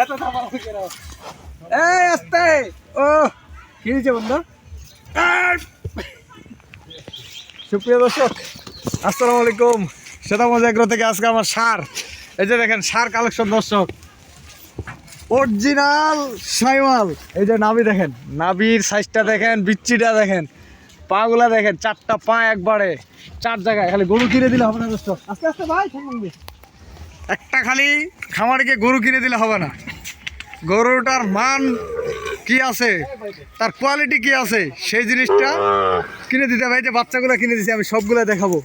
এত বন্ধু সুপ্রিয় দর্শক আসসালামু আলাইকুম। সেতামজ এগ্রো থেকে আজকে আমার সার। এই যে দেখেন, সার কালেকশন দর্শক। অরিজিনাল সাইওয়াল। এই যে নাভি দেখেন, নাভির সাইজটা দেখেন, বিচ্ছিটা দেখেন, পাগুলা দেখেন, চারটা পা একবারে, চার জায়গায়। খালি গরু কিনে দিলে হবে না দর্শক আস্তে আস্তে ভাই একটা খালি খামারিকে গরু কিনে দিলে হবে না। গরুটার মান কি আছে, তার কোয়ালিটি কি আছে, সেই জিনিসটা কিনে দিতে হবে। যে বাচ্চাগুলো কিনে দিছি, আমি সবগুলো দেখাবো।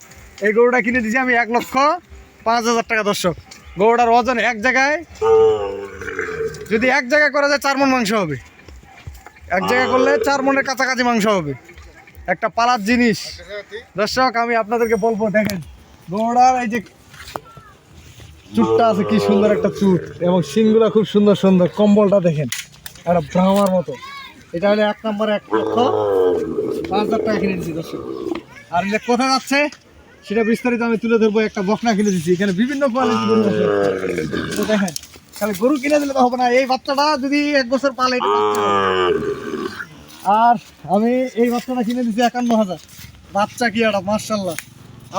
এই গরুটা কিনে দিছি আমি এক লক্ষ পাঁচ হাজার টাকা দর্শক। গরুটার ওজন এক জায়গায়? যদি এক জায়গায় করা যায়, চার মন মাংস হবে। এক জায়গায় করলে চার মনের কাছাকাছি মাংস হবে। একটা পালার জিনিস। দর্শক, আমি আপনাদেরকে বলব, দেখেন, গরুটার এই যে চুটটা আছে, কি সুন্দর একটা চুট এবং শিংগুলো খুব সুন্দর সুন্দর। কম্বলটা দেখেন, একটা ভ্রামার মতো। এটা হলো এক নম্বরে এক লক্ষ পাঁচ হাজার টাকা কিনে দিচ্ছি দর্শক। আর কোথায় যাচ্ছে? সেটা বিস্তারিত আমি তুলে ধরবো, একটা বকনা কিনে দিচ্ছি এখানে বিভিন্ন কোয়ালিটি গরু আছে। দেখেন, খালি গরু কিনে দিলে তো হবে না। এই বাচ্চাটা যদি এক বছর পালে। আর আমি এই বাচ্চাটা কিনে দিচ্ছি একান্ন হাজার। বাচ্চা কি একটা মার্শাল্লাহ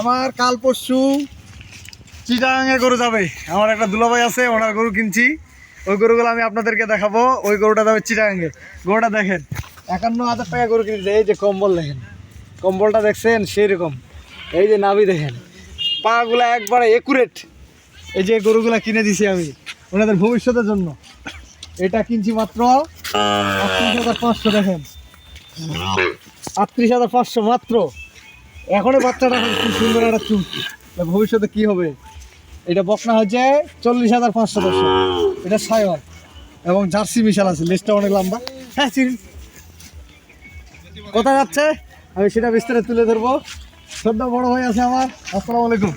আমার কাল পরশু চিটাঙে গরু যাবে। আমার একটা দুলাভাই আছে, ওনার গরু কিনছি। ওই গরুগুলো আমি আপনাদেরকে দেখাবো। ওই গরুটা যাবে চিটাঙে গরুটা দেখেন, একান্ন হাজার টাকা গরু কিনছে। এই যে কম্বল দেখেন। কম্বলটা দেখছেন সেই রকম এই যে নাভি দেখেন, পাগুলা একবারে একুরেট এই যে গরুগুলা কিনে দিছি আমি, ওনাদের ভবিষ্যতের জন্য। এটা কিনছি মাত্র আটত্রিশ হাজার পাঁচশো, দেখেন। আটত্রিশ হাজার পাঁচশো মাত্র। এখনই বাচ্চাটা খুব সুন্দর একটা তা ভবিষ্যতে কি হবে? এটা বকনা হচ্ছে চল্লিশ হাজার পাঁচশো দশশো এটা সাইওয়াল এবং জার্সি মিশাল আছে লিস্টটা অনেক লম্বা। হ্যাঁ চিনি। কোথায় যাচ্ছে? আমি সেটা বিস্তারে তুলে ধরবো। সদ্য বড় ভাই আছে আমার। আসসালামু আলাইকুম।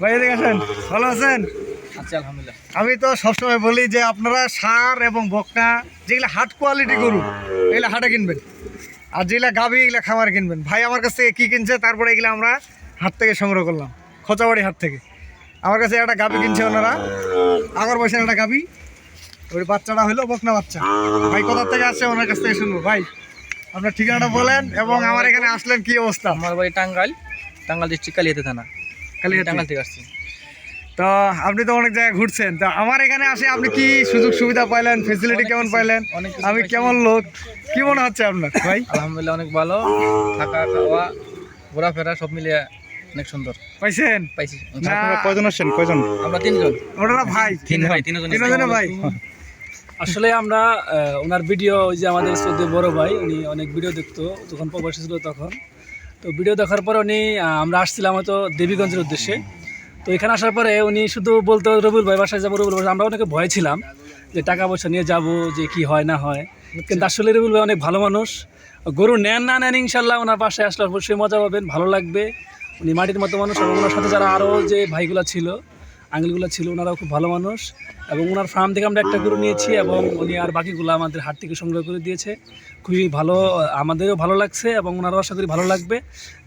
ভাই এদিকে আসেন। ভালো আছেন? আচ্ছা আলহামদুলিল্লাহ। আমি তো সবসময় বলি যে আপনারা সার এবং বকনা যেগুলো হাট কোয়ালিটি গরু এগুলো হাটে কিনবেন। আর যেগুলো গাভি এগুলো খামার কিনবেন। ভাই আমার কাছ থেকে কী কিনছে তারপরে এগুলো আমরা হাট থেকে সংগ্রহ করলাম খোঁচাবাড়ি হাট থেকে। আমার কাছে একটা গাভি কিনছে ওনারা। আগর বয়সের একটা গাভি। ওই বাচ্চাটা হলো বকনা বাচ্চা। ভাই কোথা থেকে আসছে ওনার কাছ থেকে শুনব। ভাই আপনার ঠিকানাটা বলেন এবং আমার এখানে আসলেন কি অবস্থা? আমার বাড়ি টাঙ্গাইল টাঙ্গাইল ডিস্ট্রিক্ট কালিয়াতে থানা। কালিয়াতি। টাঙ্গাইল থেকে আসছি। তো আপনি তো অনেক জায়গায় ঘুরছেন। তো আমার এখানে আসে আপনি কি সুযোগ সুবিধা পাইলেন? ফেসিলিটি কেমন পাইলেন? অনেক আমি কেমন লোক? কি মনে হচ্ছে আপনার ভাই? আলহামদুলিল্লাহ অনেক ভালো। থাকা খাওয়া ঘোরাফেরা সব মিলিয়ে অনেক সুন্দর। পাইছেন? পাইছি। কয়জন আসছেন? কয়জন? আমরা তিনজন। ওনারা ভাই। তিন ভাই তিনজন। তিনজনে ভাই। আসলে আমরা ওনার ভিডিও ওই যে আমাদের সদ্য বড় ভাই উনি অনেক ভিডিও দেখতো যখন প্রবাসী ছিল তখন। তো ভিডিও দেখার পরে উনি আমরা আসছিলাম হয়তো দেবীগঞ্জের উদ্দেশ্যে। তো এখানে আসার পরে উনি শুধু বলতো রবুল ভাই বাসায় যাব রবুল ভাই। আমরা অনেকে ভয় ছিলাম যে টাকা পয়সা নিয়ে যাব যে কি হয় না হয়। কিন্তু আসলে রবুল ভাই অনেক ভালো মানুষ। গরু নেন না নেন ইনশাল্লাহ ওনার পাশে আসলে অবশ্যই মজা পাবেন ভালো লাগবে। উনি মাটির মতো মানুষ এবং ওনার সাথে যারা আরও যে ভাইগুলো ছিল আঙ্গেলগুলো ছিল, ওনারাও খুব ভালো মানুষ এবং ওনার ফার্ম থেকে আমরা একটা গরু নিয়েছি এবং উনি আর বাকিগুলো আমাদের হাট থেকে সংগ্রহ করে দিয়েছে। খুবই ভালো, আমাদেরও ভালো লাগছে এবং ওনারও আশা করি ভালো লাগবে।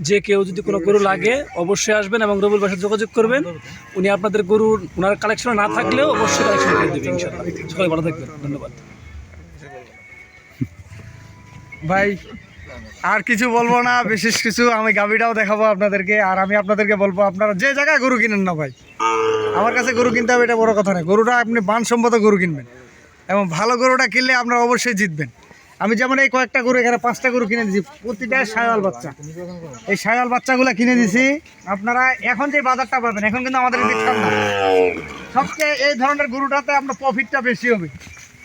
যে কেউ যদি কোনো গরু লাগে, অবশ্যই আসবেন এবং রবুল বাসায় যোগাযোগ করবেন। উনি আপনাদের গরু ওনার কালেকশন না থাকলেও অবশ্যই কালেকশন করে দেবেন সবাই ভালো থাকবেন, ধন্যবাদ। ভাই আর কিছু বলব না, বিশেষ কিছু আমি গাভিটাও দেখাবো আপনাদেরকে, আর আমি আপনাদেরকে বলব, আপনারা যে জায়গায় গরু কিনেন না ভাই, আমার কাছে গরু কিনতে হবে এটা বড় কথা নয়, গরুটা আপনি বানসম্মত গরু কিনবেন, এবং ভালো গরুটা কিনলে আপনারা অবশ্যই জিতবেন। আমি যেমন এই কয়েকটা গরু, এখানে পাঁচটা গরু কিনে দিয়েছি, প্রতিটা সায়াল বাচ্চা। এই সায়াল বাচ্চাগুলো কিনে দিছি আপনারা এখন যে বাজারটা পাবেন, এখন কিন্তু আমাদের সবচেয়ে এই ধরনের গরুটাতে আপনার প্রফিটটা বেশি হবে।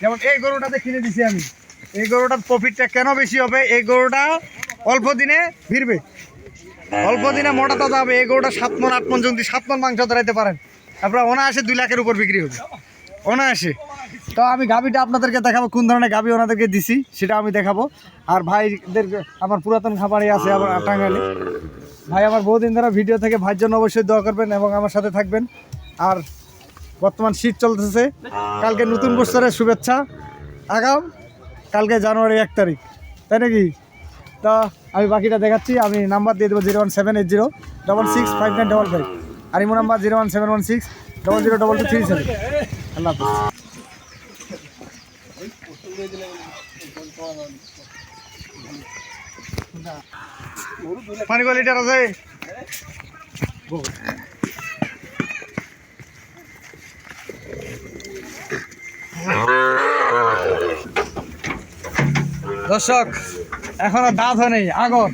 যেমন এই গরুটাতে কিনে দিছি আমি। এই গরুটার প্রফিটটা কেন বেশি হবে? এই গরুটা অল্প দিনে ভিড়বে। অল্প দিনে মোটা তাজা হবে। এই গরুটা সাত মন, আট মন যদি সাত মন মাংস ধরাইতে পারেন, আপনার অনায়াসে দুই লাখের উপর বিক্রি হবে। অনায়াসে। তো আমি গাবিটা আপনাদেরকে দেখাবো, কোন ধরনের গাবি ওনাদেরকে দিছি, সেটা আমি দেখাবো। আর ভাইদের আমার পুরাতন খাবারই আছে আমার টাঙ্গাইলে। ভাই, আমার বহুদিন ধরে ভিডিও থেকে ভাইয়ের জন্য অবশ্যই দোয়া করবেন এবং আমার সাথে থাকবেন। আর বর্তমান শীত চলতেছে। কালকে নতুন বছরের শুভেচ্ছা। আগাম কালকে জানুয়ারি এক তারিখ, তাই নাকি? তা আমি বাকিটা দেখাচ্ছি, আমি নাম্বার দিয়ে দেবো zero one seven eight zero double six five nine double five আর imo number zero one seven one six double zero double two three seven. Allah পানি আছে? দর্শক এখনও দাঁত হয় নেই আগর।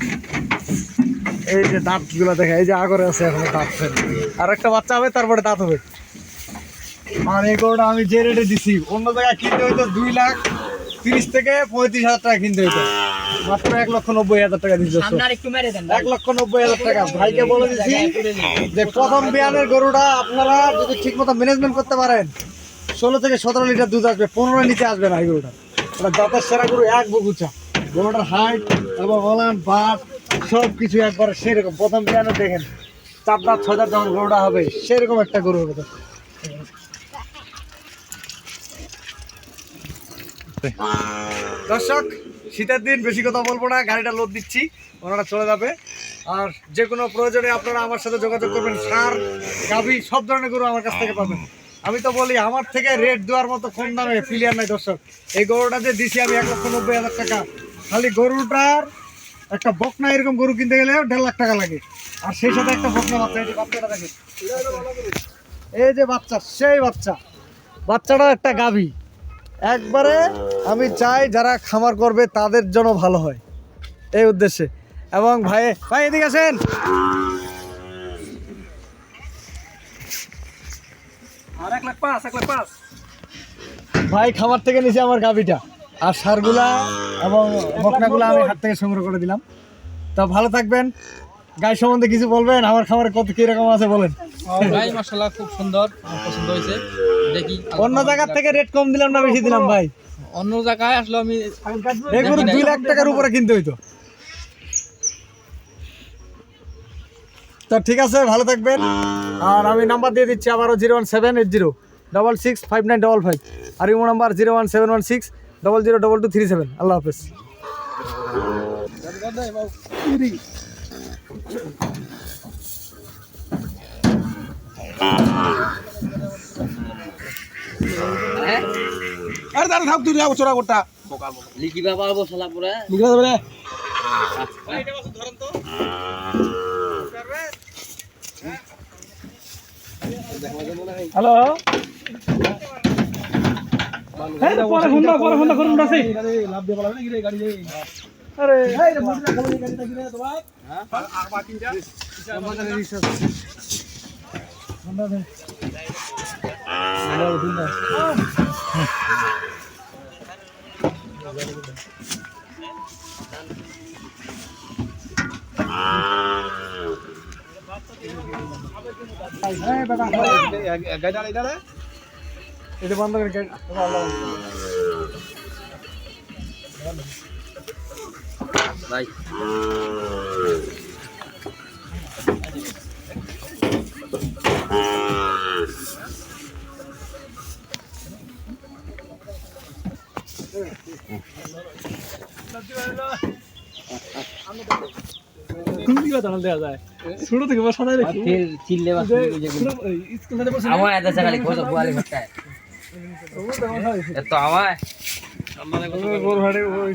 এই যে দাঁতগুলো দেখে এই যে আগরে আছে এখনও দাঁত। আর একটা বাচ্চা হবে তারপরে দাঁত হবে। আর এই গরুটা আমি যে রেটে দিছি অন্য জায়গায় কিনতে হইতো দুই লাখ তিরিশ থেকে পঁয়ত্রিশ হাজার টাকা কিনতে হইতো। মাত্র এক লক্ষ নব্বই হাজার টাকা দিচ্ছে এক লক্ষ নব্বই হাজার টাকা। ভাইকে বলে দিচ্ছি যে প্রথম বিয়ানের গরুটা আপনারা যদি ঠিক মতো ম্যানেজমেন্ট করতে পারেন ষোলো থেকে সতেরো লিটার দুধ আসবে পনেরো নিচে আসবে না এই গরুটা। সেরা গরু, এক হাইট এবং সব কিছু একবারে প্রথম দেখেন গরুটা হবে, সেরকম একটা গরু হবে। দর্শক, শীতের দিন বেশি কথা বলব না, গাড়িটা লোড দিচ্ছি, ওনারা চলে যাবে। আর যে কোনো প্রয়োজনে আপনারা আমার সাথে যোগাযোগ করবেন। সার, গাভি, সব ধরনের গরু আমার কাছ থেকে পাবেন। আমি তো বলি, আমার থেকে রেট দেওয়ার মতো কম দামে প্লেয়ার নাই দর্শক। এই গরুটা যে দিছি আমি এক লক্ষ নব্বই হাজার টাকা। খালি গরুটার একটা বকনা এরকম গরু কিনতে গেলে দেড় লাখ টাকা লাগে। আর সেই সাথে একটা বকনা বাচ্চা এই যে বাচ্চা, সেই বাচ্চা। বাচ্চাটা একটা গাভী। একবারে আমি চাই যারা খামার করবে তাদের জন্য ভালো হয়। এই উদ্দেশ্যে। এবং ভাই ভাই, এদিকে আসেন। এক লাখ পাঁচ এক লাখ পাঁচ। ভাই খামার থেকে নিচে আমার গাভিটা। আর সারগুলা এবং বকনাগুলা আমি হাত থেকে সংগ্রহ করে দিলাম। তো ভালো থাকবেন। গাই সম্বন্ধে কিছু বলবেন? আমার খামারে কত কীরকম আছে বলেন। ভাই মাসাল্লাহ খুব সুন্দর। পছন্দ হয়েছে। দেখি। অন্য জায়গার থেকে রেট কম দিলাম না বেশি দিলাম ভাই? অন্য জায়গায় আসলে আমি দুই লাখ টাকার উপরে কিনতে হইতো। তো ঠিক আছে ভালো থাকবেন। আর আমি নাম্বার দিয়ে দিচ্ছি আবারও zero one seven eight zero double six five nine double five আর imo number zero one seven one six double zero double two three seven Allah হাফেজ। আরে দাঁড়া থাক তুই যাব চোরা গোটা লিখিবা পারব শালা পুরা। লিখে দেবে রে হ্যালো? এই পরে ফোন দাও পরে ফোন দাও করুন আছে লাভ দিয়ে বলা নাকি রে গাড়ি রে? আরে। এই রে মোটর গাড়ি গাড়িটা কিনে তোমার? এই বেটা, গাড়ি দাঁড়াই দাঁড়ায় এটা বন্ধ করে গেট আল্লাহ ভাই কোন দিকে দাঁড়াল দেওয়া যায় ছোট থেকে বড় সাজাই রাখি ফির চিল্লে বাস স্কুল থেকে বসে আমার এত সকালে কত বুয়ালি হচ্ছে এত আমায় গরু হাটে ওই